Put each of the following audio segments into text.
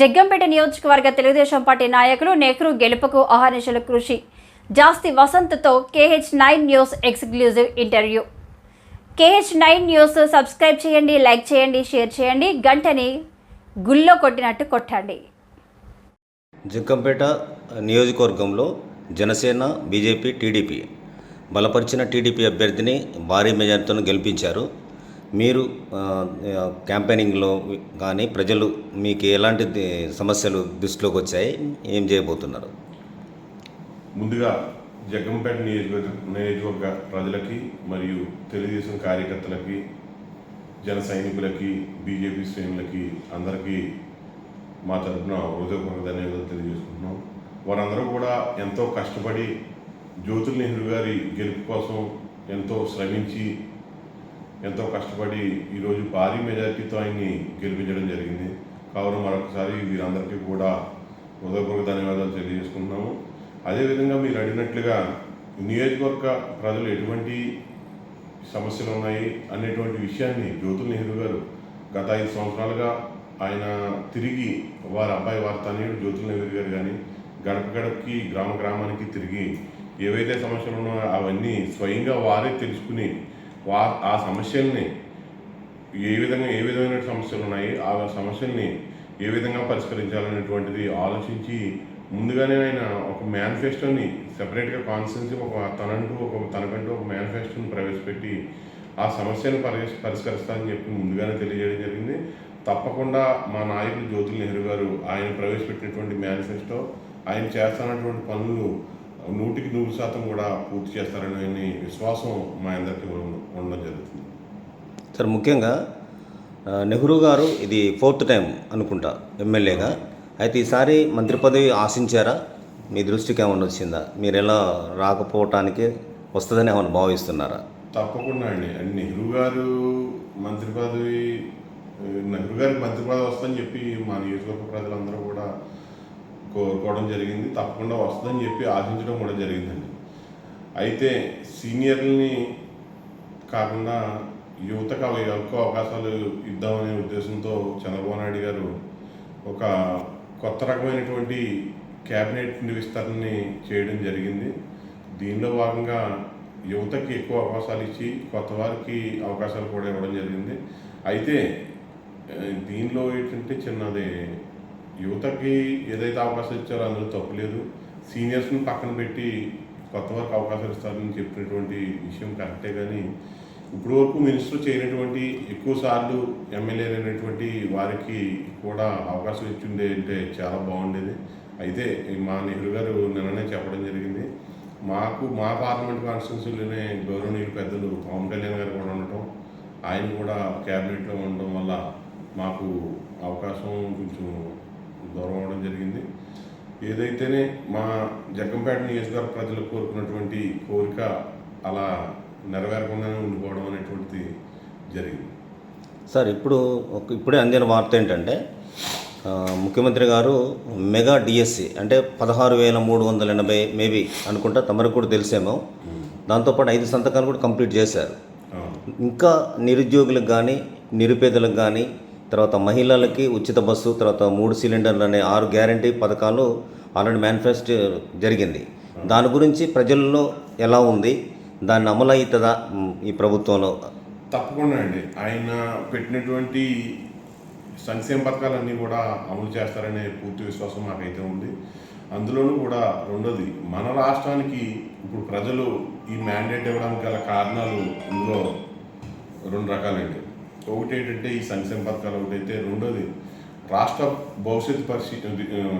జగ్గంపేట నియోజకవర్గ తెలుగుదేశం పార్టీ నాయకులు నెహ్రూ గెలుపుకు అహర్నిశల కృషి. జాస్తి వసంత్తో KH nine news exclusive interview. KH nine news subscribe చేయండి లైక్ చేయండి షేర్ చేయండి గంటని గుల్లో కొట్టినట్టు కొట్టండి. జగ్గంపేట నియోజకవర్గంలో జనసేన బీజేపీ టీడీపీ బలపరిచిన టీడీపీ అభ్యర్థిని భారీ మెజార్టీతో గెలిపించారు. మీరు క్యాంపెయినింగ్లో కానీ ప్రజలు మీకు ఎలాంటి సమస్యలు దృష్టిలోకి వచ్చాయి? ఏం చేయబోతున్నారు? ముందుగా జగ్గంపేట నియోజకవర్గ నియోజకవర్గ ప్రజలకి మరియు తెలుగుదేశం కార్యకర్తలకి జన సైనికులకి బీజేపీ శ్రేణులకి అందరికీ మా తరఫున హృదయపూర్వక ధన్యవాదాలు తెలియజేసుకుంటున్నాం. వారందరూ కూడా ఎంతో కష్టపడి జ్యోతుల్ నెహ్రూ గారి గెలుపు కోసం ఎంతో శ్రమించి ఎంతో కష్టపడి ఈరోజు భారీ మెజార్టీతో ఆయన్ని గెలిపించడం జరిగింది. కావున మరొకసారి వీరందరికీ కూడా హృదయపూర్వక ధన్యవాదాలు తెలియజేసుకుంటున్నాము. అదేవిధంగా మీరు అడిగినట్లుగా నియోజకవర్గ ప్రజలు ఎటువంటి సమస్యలు ఉన్నాయి అనేటువంటి విషయాన్ని జ్యోతుల్ నెహ్రూ గారు గత ఐదు సంవత్సరాలుగా ఆయన తిరిగి వారి అబ్బాయి వారి తనయుడు జ్యోతుల్ నెహ్రూ గారు కానీ గడప గడపకి గ్రామ గ్రామానికి తిరిగి ఏవైతే సమస్యలు ఉన్నాయో అవన్నీ స్వయంగా వారే తెలుసుకుని వా ఆ సమస్యల్ని ఏ విధంగా ఏ విధమైన సమస్యలు ఉన్నాయి ఆ సమస్యల్ని ఏ విధంగా పరిష్కరించాలనేటువంటిది ఆలోచించి ముందుగానే ఆయన ఒక మేనిఫెస్టోని సెపరేట్గా కాన్స్టెన్సీ ఒక తనంటూ ఒక తనకంటూ ఒక మేనిఫెస్టోని ప్రవేశపెట్టి ఆ సమస్యను పరి పరిష్కరిస్తానని చెప్పి ముందుగానే తెలియజేయడం జరిగింది. తప్పకుండా మా నాయకుడు జ్యోతుల్ నెహ్రూ గారు ఆయన ప్రవేశపెట్టినటువంటి మేనిఫెస్టో ఆయన చేస్తున్నటువంటి పనులు నూటికి నూరు శాతం కూడా పూర్తి చేస్తారనే విశ్వాసం మా అందరికీ ఉండ- ఉండడం జరుగుతుంది. సార్ ముఖ్యంగా నెహ్రూ గారు ఇది ఫోర్త్ టైం అనుకుంటా ఎమ్మెల్యేగా. అయితే ఈసారి మంత్రి పదవి ఆశించారా? మీ దృష్టికి ఏమైనా వచ్చిందా? మీరు ఎలా రాకపోవటానికి వస్తుందని ఏమైనా భావిస్తున్నారా? తప్పకుండా అండి. నెహ్రూ గారు మంత్రి పదవి నెహ్రూ గారికి మంత్రి పదవి వస్తుందని చెప్పి మా నియోజకవర్గ ప్రజలందరూ కూడా కోరుకోవడం జరిగింది. తప్పకుండా వస్తుందని చెప్పి ఆశించడం కూడా జరిగిందండి. అయితే సీనియర్లని కాకుండా యువతకు అవి ఎక్కువ అవకాశాలు ఇద్దామనే ఉద్దేశంతో చంద్రబాబు నాయుడు గారు ఒక కొత్త రకమైనటువంటి క్యాబినెట్ విస్తరణని చేయడం జరిగింది. దీనిలో భాగంగా యువతకి ఎక్కువ అవకాశాలు ఇచ్చి కొత్త వారికి అవకాశాలు కూడా ఇవ్వడం జరిగింది. అయితే దీనిలో ఏంటంటే చిన్నది యువతకి ఏదైతే అవకాశం ఇచ్చారో అందులో తప్పులేదు సీనియర్స్ని పక్కన పెట్టి కొత్త వరకు అవకాశాలు ఇస్తారని చెప్పినటువంటి విషయం కరెక్టే కానీ ఇప్పుడు వరకు మినిస్టర్ చేయనటువంటి ఎక్కువ సార్లు ఎమ్మెల్యేలైనటువంటి వారికి కూడా అవకాశం ఇచ్చిండే అంటే చాలా బాగుండేది. అయితే మా నెహ్రూ గారు నిన్ననే చెప్పడం జరిగింది. మాకు మా పార్లమెంట్ కాన్స్టిట్యూన్సీలోనే గౌరవనీయులు పెద్దలు పవన్ కళ్యాణ్ గారు కూడా ఉండటం ఆయన కూడా క్యాబినెట్లో ఉండడం వల్ల మాకు అవకాశం కొంచెం దూరం అవడం జరిగింది. ఏదైతేనే మా జగ్గంపేట నియోజకవర్గ ప్రజలు కోరుకున్నటువంటి కోరిక అలా నెరవేరకుండానే ఉండిపోవడం అనేటువంటిది జరిగింది. సార్ ఇప్పుడు ఒక- ఇప్పుడే అందిన వార్త ఏంటంటే ముఖ్యమంత్రి గారు మెగా డిఎస్సి అంటే పదహారు వేల మూడు వందల ఎనభై మేబీ అనుకుంటా తమరికి కూడా తెలిసేమో దాంతోపాటు ఐదు సంతకాలు కూడా కంప్లీట్ చేశారు. ఇంకా నిరుద్యోగులకు కానీ నిరుపేదలకు కానీ తర్వాత మహిళలకి ఉచిత బస్సు తర్వాత మూడు సిలిండర్లు అనే ఆరు గ్యారంటీ పథకాలు ఆల్రెడీ మేనిఫెస్టో జరిగింది. దాని గురించి ప్రజల్లో ఎలా ఉంది? దాన్ని అమలు అవుతుందా ఈ ప్రభుత్వంలో? తప్పకుండా అండి. ఆయన పెట్టినటువంటి సంక్షేమ పథకాలన్నీ కూడా అమలు చేస్తారనే పూర్తి విశ్వాసం మాకైతే ఉంది. అందులోనూ కూడా రెండోది మన రాష్ట్రానికి ఇప్పుడు ప్రజలు ఈ మ్యాండేట్ ఇవ్వడానికి గల కారణాలు ఇందులో రెండు రకాలండి. ఒకటి ఏంటంటే ఈ సంక్షేమ పథకాలు ఒకటైతే రెండోది రాష్ట్ర భవిష్యత్తు పరిస్థితి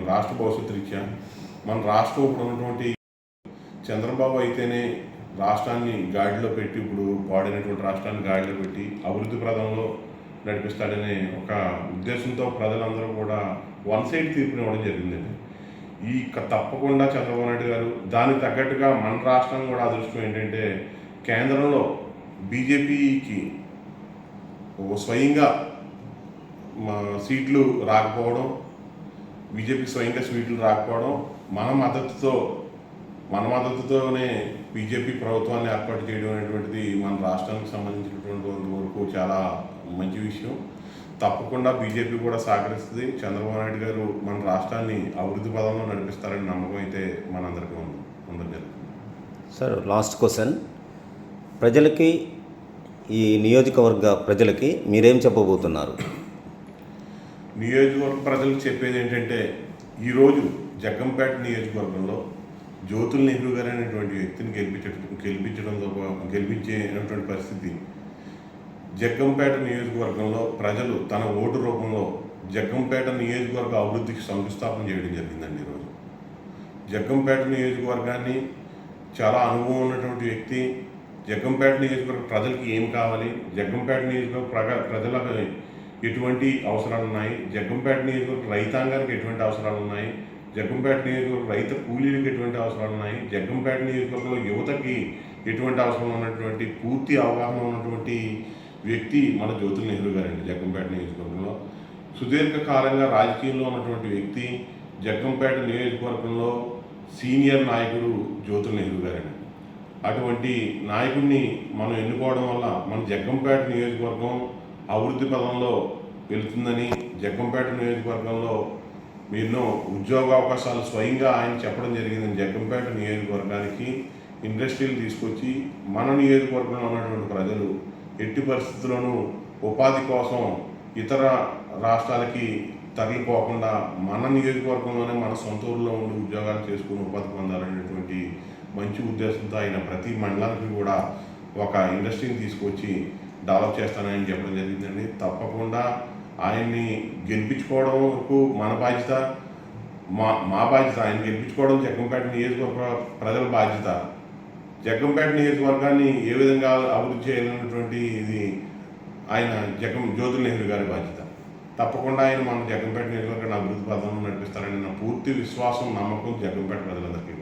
రాష్ట్ర భవిష్యత్తు రీత్యా మన రాష్ట్రం ఇప్పుడు ఉన్నటువంటి చంద్రబాబు అయితేనే రాష్ట్రాన్ని గాడిలో పెట్టి ఇప్పుడు పాడైనటువంటి రాష్ట్రాన్ని గాడిలో పెట్టి అభివృద్ధి ప్రదంలో నడిపిస్తాడనే ఒక ఉద్దేశంతో ప్రజలందరూ కూడా వన్ సైడ్ తీర్పునివ్వడం జరిగిందండి. ఈ తప్పకుండా చంద్రబాబు నాయుడు గారు దానికి తగ్గట్టుగా మన రాష్ట్రం కూడా అదృష్టం ఏంటంటే కేంద్రంలో బీజేపీకి స్వయంగా మా సీట్లు రాకపోవడం బీజేపీ స్వయంగా సీట్లు రాకపోవడం మన మద్దతుతో మన మద్దతుతోనే బీజేపీ ప్రభుత్వాన్ని ఏర్పాటు చేయడం అనేటువంటిది మన రాష్ట్రానికి సంబంధించినటువంటి వరకు చాలా మంచి విషయం. తప్పకుండా బీజేపీ కూడా సహకరిస్తుంది. చంద్రబాబు నాయుడు గారు మన రాష్ట్రాన్ని అభివృద్ధి పదంలో నడిపిస్తారని నమ్మకం అయితే మనందరికీ ఉంది. ఉండదు సార్ లాస్ట్ క్వశ్చన్ ప్రజలకి ఈ నియోజకవర్గ ప్రజలకి మీరేం చెప్పబోతున్నారు? నియోజకవర్గ ప్రజలకు చెప్పేది ఏంటంటే ఈరోజు జగ్గంపేట నియోజకవర్గంలో జ్యోతుల్ నెహ్రూ గారు అనేటువంటి వ్యక్తిని గెలిపించడం గెలిపించడంతో పా- గెలిపించేటువంటి పరిస్థితి. జగ్గంపేట నియోజకవర్గంలో ప్రజలు తన ఓటు రూపంలో జగ్గంపేట నియోజకవర్గ అభివృద్ధికి శంకుస్థాపన చేయడం జరిగిందండి ఈరోజు జగ్గంపేట నియోజకవర్గాన్ని చాలా అనుభవం ఉన్నటువంటి వ్యక్తి జగ్గంపేట నియోజకవర్గ ప్రజలకి ఏం కావాలి? జగ్గంపేట నియోజకవర్గ ప్రజ ప్రజలకు ఎటువంటి అవసరాలు ఉన్నాయి? జగ్గంపేట నియోజకవర్గ రైతాంగానికి ఎటువంటి అవసరాలు ఉన్నాయి? జగ్గంపేట నియోజకవర్గ రైతు కూలీలకు ఎటువంటి అవసరాలు ఉన్నాయి? జగ్గంపేట నియోజకవర్గంలో యువతకి ఎటువంటి అవసరం ఉన్నటువంటి పూర్తి అవగాహన ఉన్నటువంటి వ్యక్తి మన జ్యోతుల నెహ్రూ గారండి జగ్గంపేట నియోజకవర్గంలో. సుదీర్ఘకాలంగా రాజకీయంలో ఉన్నటువంటి వ్యక్తి జగ్గంపేట నియోజకవర్గంలో సీనియర్ నాయకుడు జ్యోతుల నెహ్రూ గారండి. అటువంటి నాయకుడిని మనం ఎన్నుకోవడం వల్ల మన జగ్గంపేట నియోజకవర్గం అభివృద్ధి పదంలో వెళుతుందని జగ్గంపేట నియోజకవర్గంలో ఎన్నో ఉద్యోగ అవకాశాలు స్వయంగా ఆయన చెప్పడం జరిగిందని జగ్గంపేట నియోజకవర్గానికి ఇండస్ట్రీలు తీసుకొచ్చి మన నియోజకవర్గంలో ఉన్నటువంటి ప్రజలు ఎట్టి పరిస్థితుల్లోనూ ఉపాధి కోసం ఇతర రాష్ట్రాలకి తరలిపోకుండా మన నియోజకవర్గంలోనే మన సొంత ఊర్లో ఉండి ఉద్యోగాలు చేసుకుని ఉపాధి పొందాలనేటువంటి మంచి ఉద్దేశంతో ఆయన ప్రతి మండలానికి కూడా ఒక ఇండస్ట్రీని తీసుకొచ్చి డెవలప్ చేస్తానని చెప్పడం జరిగిందండి. తప్పకుండా ఆయన్ని గెలిపించుకోవడం వరకు మన బాధ్యత మా మా బాధ్యత ఆయన గెలిపించుకోవడం జగ్గంపేట నియోజకవర్గ ప్రజల బాధ్యత. జగ్గంపేట నియోజకవర్గాన్ని ఏ విధంగా అభివృద్ధి చేయాలన్నటువంటి ఇది ఆయన జగం జ్యోతి నెహ్రూ గారి బాధ్యత. తప్పకుండా ఆయన మన జగ్గంపేట నియోజకవర్గాన్ని అభివృద్ధి పదంలో నడిపిస్తారని నా పూర్తి విశ్వాసం నమ్మకం జగ్గంపేట ప్రజలందరికీ